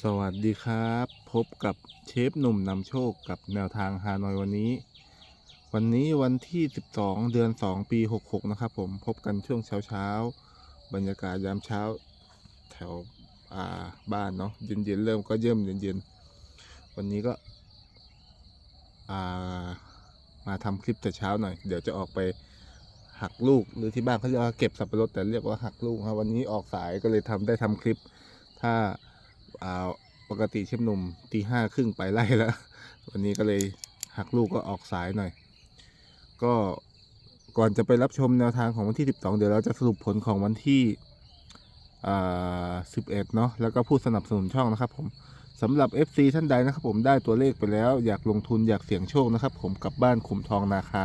สวัสดีครับ พบกับเชฟหนุ่มนำโชคกับแนวทางฮานอยวันนี้ วันนี้วันที่ 12 เดือน 2 ปี 66 นะครับผมพบกันช่วงเช้าเช้าบรรยากาศยามเช้าแถวาบ้านเนาะเย็นๆเริ่มก็เยิ่มเย็นๆวันนี้ก็ามาทำคลิปแต่เช้าหน่อย เดี๋ยวจะออกไปหักลูกหรือที่บ้านเขาเรียกว่าเก็บสับปะรดแต่เรียกว่าหักลูกครับวันนี้ออกสายก็เลยทำได้ทำคลิปถ้า กติเชฟหนุ่มตีห้าครึ่งไปไล่แล้ว วันนี้ก็เลยหักลูกก็ออกสายหน่อย ก็ก่อนจะไปรับชมแนวทางของวันที่ 12 เดี๋ยวเราจะสรุปผลของวันที่อ่า11 เนาะแล้วก็ผู้สนับสนุนช่องนะครับผมสำหรับ FC ท่านใดนะครับผมได้ตัวเลขไปแล้ว อยากลงทุนอยากเสี่ยงโชคนะครับผมกับบ้านขุมทองนาคา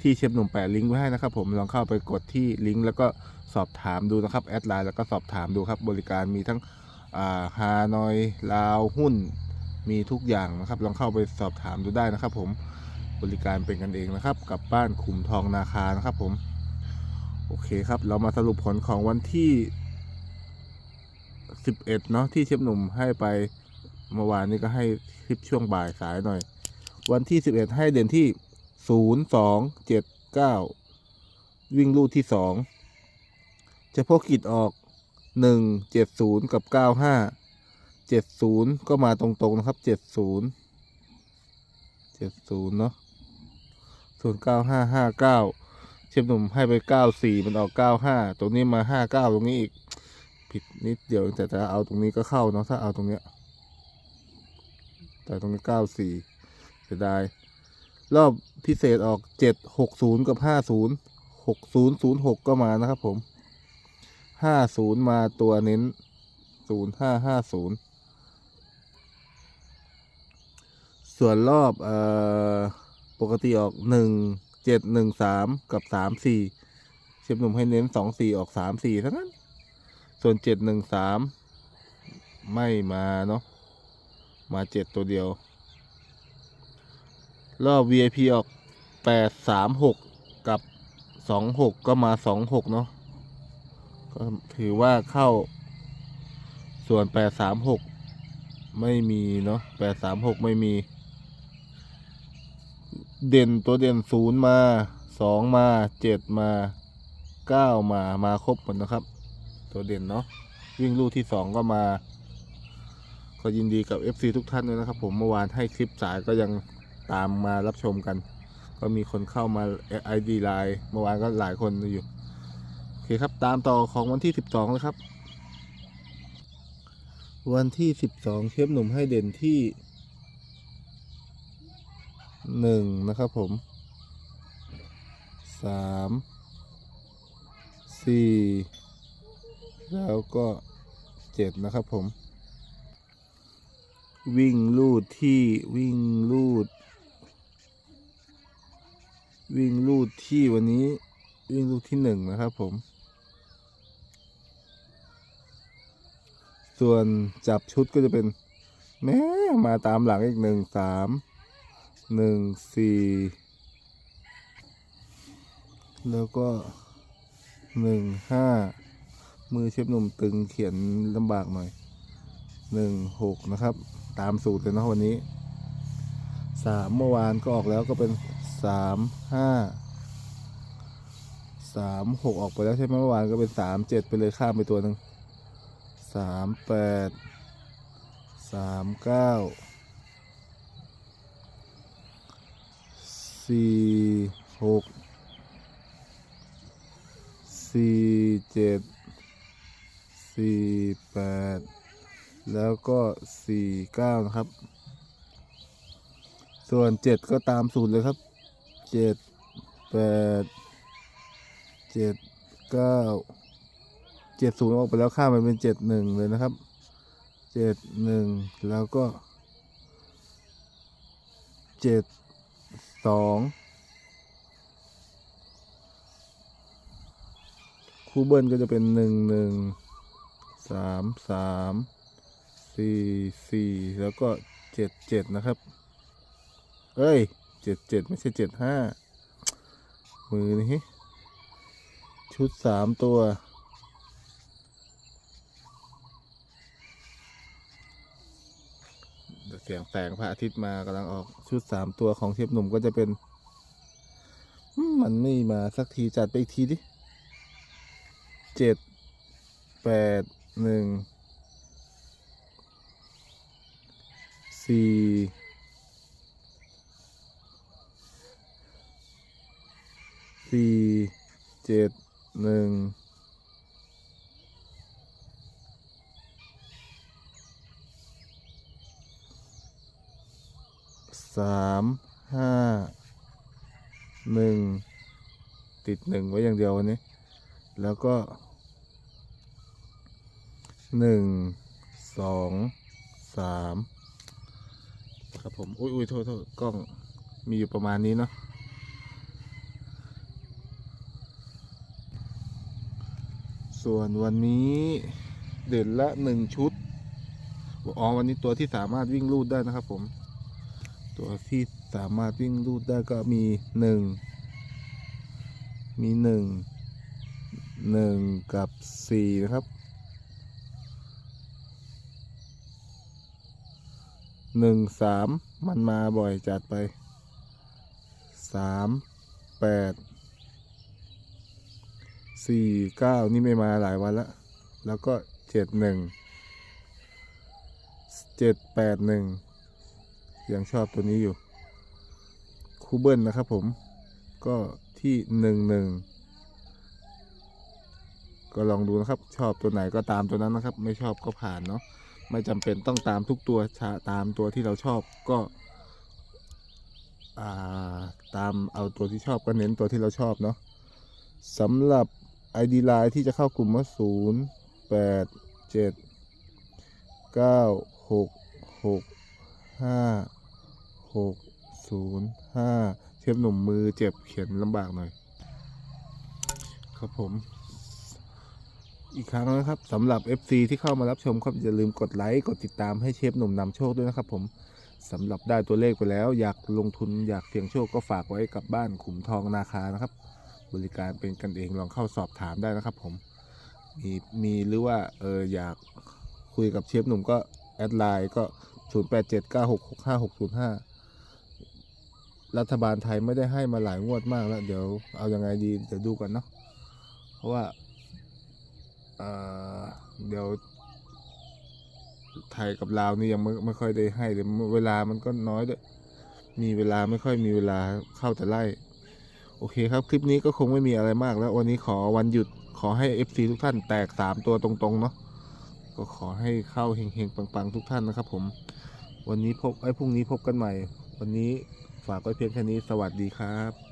ที่เชฟหนุ่มแปะลิงก์ไว้ให้นะครับผมลองเข้าไปกดที่ลิงก์แล้วก็สอบถามดูนะครับแอดไลน์แล้วก็สอบถามดูครับบริการมีทั้ง ฮานอยลาวหุ้นมีทุกอย่างนะครับลองเข้าไปสอบถามดูได้นะครับ ผมบริการเป็นกันเองนะครับ กับบ้านขุมทองนาคานะครับ ผม โอเคครับ เรามาสรุปผลของวันที่ 11 เนาะที่เชฟหนุ่มให้ไปเมื่อวานนี้ก็ให้คลิปช่วงบ่ายสายหน่อย วันที่ 11 ให้เด่นที่ 0 2 7 9 วิ่งลูดที่ 2 จะพกกิจออก 1 7 0 กับ 95 70 ก็มาตรงๆนะครับ 70 70 เนาะส่วน 95 59 เชฟหนุ่มให้ไป 94 มันออก 95 ตรงนี้มา 59 ตรงนี้อีก ผิดนิดเดียวแต่จะเอาตรงนี้ก็เข้าเนาะถ้าเอาตรงเนี้ยแต่ตรงนี้ 94 เสียดาย รอบพิเศษออกเจ็ดหกศูนย์กับห้าศูนย์หกศูนย์ศูนย์หกก็มานะครับผม ห้าศูนย์มาตัวเน้นศูนย์ห้าห้าศูนย์ส่วนรอบเอ่อปกติออกหนึ่งเจ็ดหนึ่งสามกับสามสี่เชฟหนุ่มให้เน้นสองสี่ออกสามสี่ทั้งนั้น ส่วนเจ็ดหนึ่งสามไม่มาเนาะมาเจ็ดตัวเดียว รอบ VIP ออกแปดสามหกกับสองหกก็มาสองหกเนาะ ถือว่าเข้า ส่วนแปดสามหกไม่มีเนาะแปดสามหกไม่มี เด่นตัวเด่นศูนย์มาสองมาเจ็ดมาเก้ามามาครบหมดนะครับ ตัวเด่นเนาะวิ่งลูกที่สองก็มาก็ยินดีกับ FC ทุกท่านด้วยนะครับ ผมเมื่อวานให้คลิปสายก็ยังตามมารับชมกัน ก็มีคนเข้ามา ID ไลน์เมื่อวานก็หลายคนอยู่ คครับ ตามต่อของวันที่ 12เลยครับ วันที่ 12 เชฟหนุ่มให้เด่นที่ 1 นะครับผม 3 4 แล้วก็ 7 นะครับผม วิ่งลูดที่วิ่งลูด วิ่งลูดที่วันนี้วิ่งลูดที่หนึ่งนะครับผม ส่วนจับชุดก็จะเป็นแม่มาตามหลังอีกหนึ่งสามหนึ่งสี่แล้วก็หนึ่งห้ามือเชฟหนุ่มตึงเขียนลำบากหน่อยหนึ่งหกนะครับ ตามสูตรเลยนะวันนี้สามเมื่อวานก็ออกแล้วก็เป็นสามห้าสามหกออกไปแล้วใช่ไหมเมื่อวานก็เป็นสามเจ็ดไปเลยข้ามไปตัวหนึ่งามแปดสามเก้าสี่หกสี่เจ็ดสี่แปดแล้วก็สี่เก้านะครับ ส่วนเจ็ดก็ตามสูตรเลยครับเจ็ดแปดเจ็ดเก้า เจ็ดศูนย์ออกไปแล้วข้ามไปเป็นเจ็ดหนึ่งเลยนะครับเจ็ดหนึ่งแล้วก็เจ็ดสองคู่เบิลก็จะเป็นหนึ่งหนึ่งสามสามสี่สี่แล้วก็เจ็ดเจ็ดนะครับ เอ้ยเจ็ดเจ็ดไม่ใช่เจ็ดห้ามือนี่ชุดสามตัว เสียงแสงพระอาทิตย์มากำลังออกชุดสามตัวของเชฟหนุ่มก็จะเป็นมมันไม่มาสักทีจัดไปอีกทีดิเจ็ดแปดหนึ่งสี่สี่เจ็ดหนึ่ง สามห้าหนึ่งติดหนึ่งไว้อย่างเดียววันนี้ แล้วก็หนึ่งสองสามครับผม อุ้ยอุ้ยโทษโทษกล้องมีอยู่ประมาณนี้เนาะส่วนวันนี้เด่นละหนึ่งชุดอ๋อวันนี้ตัวที่สามารถวิ่งลูดได้นะครับผม ตัวที่สามารถวิ่งรูดได้ก็มีหนึ่งมีหนึ่งหนึ่งกับสี่นะครับหนึ่งสามมันมาบ่อยจัดไปสามแปดสี่เก้านี่ไม่มาหลายวันล้วแล้วก็เจ็ดหนึ่งเจ็ดแปดหนึ่ง ยังชอบตัวนี้อยู่คูเบิลนะครับผมก็ที่หนึ่งหนึ่งก็ลองดูนะครับ ชอบตัวไหนก็ตามตัวนั้นนะครับ ไม่ชอบก็ผ่านเนาะไม่จำเป็นต้องตามทุกตัวชาตามตัวที่เราชอบก็อ่าตามเอาตัวที่ชอบก็เน้นตัวที่เราชอบเนาะสำหรับ ID Line ที่จะเข้ากลุ่มว่าศูนย์แปดเจ็ดเก้า หกศูนย์ห้าเชฟหนุ่มมือเจ็บเขียนลำบากหน่อย ครับผม อีกครั้งนะครับสำหรับ FC ที่เข้ามารับชมครับอย่าลืมกดไลค์กดติดตามให้เชฟหนุ่มนำโชคด้วยนะครับผมสำหรับได้ตัวเลขไปแล้ว อยากลงทุนอยากเสี่ยงโชคก็ฝากไว้กับบ้านขุมทองนาคานะครับ บริการเป็นกันเองลองเข้าสอบถามได้นะครับผม มีมีหรือว่าเอออยากคุยกับเชฟหนุ่มก็แอดไลน์ก็ 0 8 7 9 6 6 5 6 0 5 รัฐบาลไทยไม่ได้ให้มาหลายงวดมากแล้ว เดี๋ยวเอายังไงดีเดี๋ยวดูกันเนาะเพราะว่าเดี๋ยว ไทยกับลาวนี่ยังไม่ไม่ค่อยได้ให้เลยเวลามันก็น้อยด้วยมีเวลาไม่ค่อยมีเวลาเข้าแต่ไล่โอเคครับ คลิปนี้ก็คงไม่มีอะไรมากแล้ววันนี้ขอวันหยุดขอให้ FC ทุกท่านแตก 3 ตัวตรงๆ เนาะก็ขอให้เข้าเฮงๆ ปังๆ ทุกท่านนะครับผม วันนี้พบไอ้พรุ่งนี้พบกันใหม่ วันนี้ ฝากไว้เพียงแค่นี้สวัสดีครับ